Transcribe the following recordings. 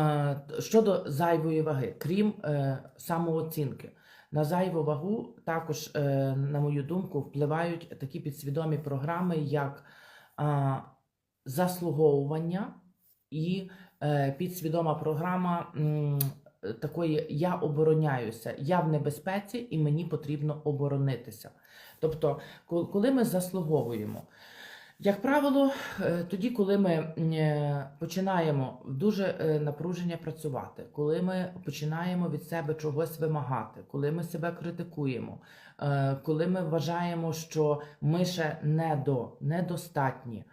Е, Щодо зайвої ваги, крім е, самооцінки, на зайву вагу також, е, на мою думку, впливають такі підсвідомі програми, як заслуговування і підсвідома програма такої я обороняюся, я в небезпеці і мені потрібно оборонитися. Тобто, коли ми заслуговуємо, як правило, е, тоді, коли ми е, починаємо дуже е, напруження працювати, коли ми починаємо від себе чогось вимагати, коли ми себе критикуємо, коли ми вважаємо, що ми ще не до, недостатні,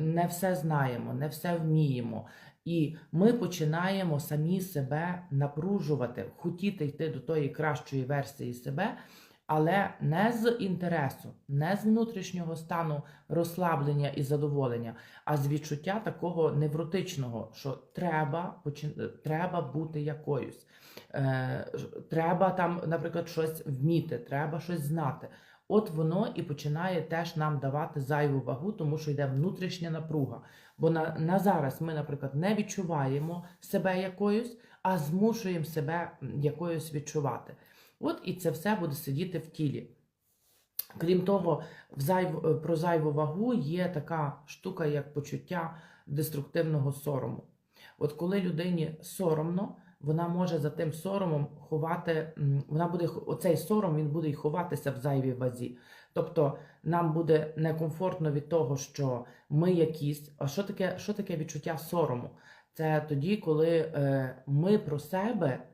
не все знаємо, не все вміємо. І ми починаємо самі себе напружувати, хотіти йти до тої кращої версії себе, але не з інтересу, не з внутрішнього стану розслаблення і задоволення, а з відчуття такого невротичного, що треба треба бути якоюсь. Е, треба там, наприклад, щось вміти, треба щось знати. От воно і починає теж нам давати зайву вагу, тому що йде внутрішня напруга. Бо на, на зараз ми, наприклад, не відчуваємо себе якоюсь, а змушуємо себе якоюсь відчувати. От і це все буде сидіти в тілі. Крім того, в зайв... е, про зайву вагу є така штука, як почуття деструктивного сорому. От коли людині соромно, вона може за тим соромом ховати, вона буде оцей сором він буде й ховатися в зайвій вазі. Тобто нам буде некомфортно від того, що ми якісь. А що таке, що таке відчуття сорому? Це тоді, коли е, ми про себе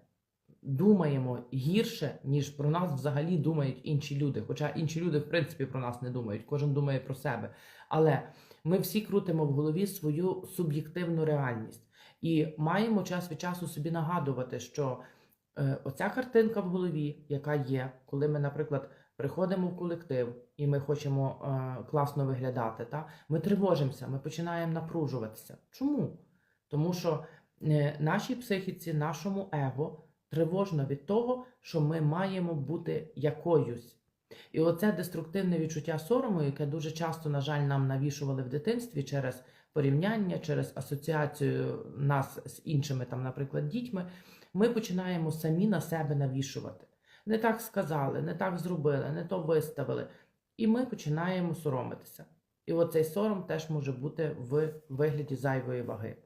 думаємо гірше, ніж про нас взагалі думають інші люди. Хоча інші люди, в принципі, про нас не думають, кожен думає про себе. Але ми всі крутимо в голові свою суб'єктивну реальність і маємо час від часу собі нагадувати, що е, оця картинка в голові, яка є, коли ми, наприклад, приходимо в колектив і ми хочемо е, класно виглядати, та, ми тривожимося, ми починаємо напружуватися. Чому? Тому що е, нашій психіці, нашому его тривожно від того, що ми маємо бути якоюсь. І оце деструктивне відчуття сорому, яке дуже часто, на жаль, нам навішували в дитинстві через порівняння, через асоціацію нас з іншими, там, наприклад, дітьми, ми починаємо самі на себе навішувати. Не так сказали, не так зробили, не то виставили. І ми починаємо соромитися. І оцей сором теж може бути в вигляді зайвої ваги.